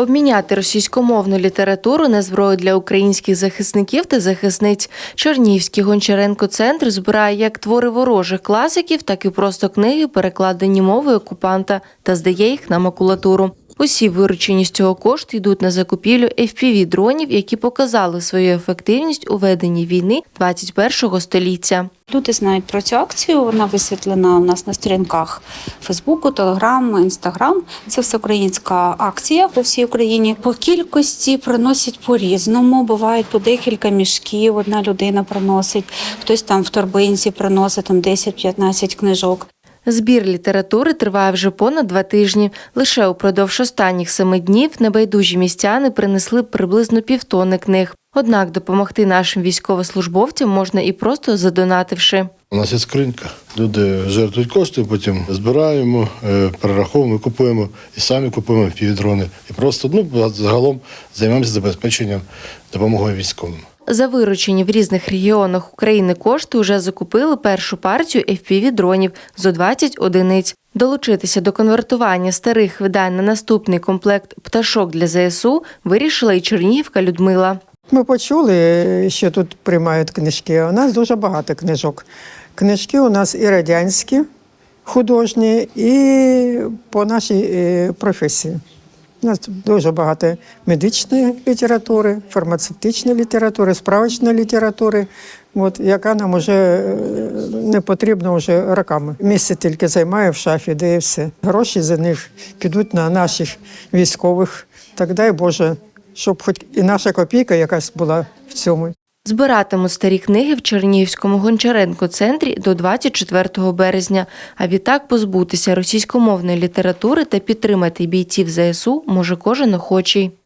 Обміняти російськомовну літературу на зброю для українських захисників та захисниць. Чернівський Гончаренко центр збирає як твори ворожих класиків, так і просто книги, перекладені мовою окупанта, та здає їх на макулатуру. Усі виручені з цього кошту йдуть на закупівлю fpv дронів, які показали свою ефективність у веденні війни 21-го століття. Люди знають про цю акцію. Вона висвітлена у нас на сторінках Фейсбуку, Телеграм, Інстаграм. Це всеукраїнська акція по всій Україні. По кількості приносять по-різному. Бувають по декілька мішків. Одна людина приносить, хтось там в торбинці приносить там 10-15 книжок. Збір літератури триває вже понад два тижні. Лише упродовж останніх семи днів небайдужі містяни принесли приблизно півтони книг. Однак допомогти нашим військовослужбовцям можна і просто задонативши. У нас є скринька. Люди жертвують кошти, потім збираємо, е, перераховуємо, купуємо і самі купуємо півдрони. І просто ну, загалом займаємося забезпеченням допомогою військовим. За виручені в різних регіонах України кошти вже закупили першу партію FPV-дронів зо 20 одиниць. Долучитися до конвертування старих видань на наступний комплект пташок для ЗСУ вирішила і Чернігівка Людмила. Ми почули, що тут приймають книжки. У нас дуже багато книжок. Книжки у нас і радянські, художні, і по нашій е, професії. У нас дуже багато медичної літератури, фармацевтичної літератури, справочної літератури, от, яка нам вже не потрібна вже роками. Місце тільки займає в шафі, де і все. Гроші за них підуть на наших військових. Так дай Боже, щоб хоч і наша копійка якась була в цьому. Збиратимуть старі книги в Чернігівському Гончаренко центрі до 24 березня. А відтак позбутися російськомовної літератури та підтримати бійців ЗСУ може кожен охочий.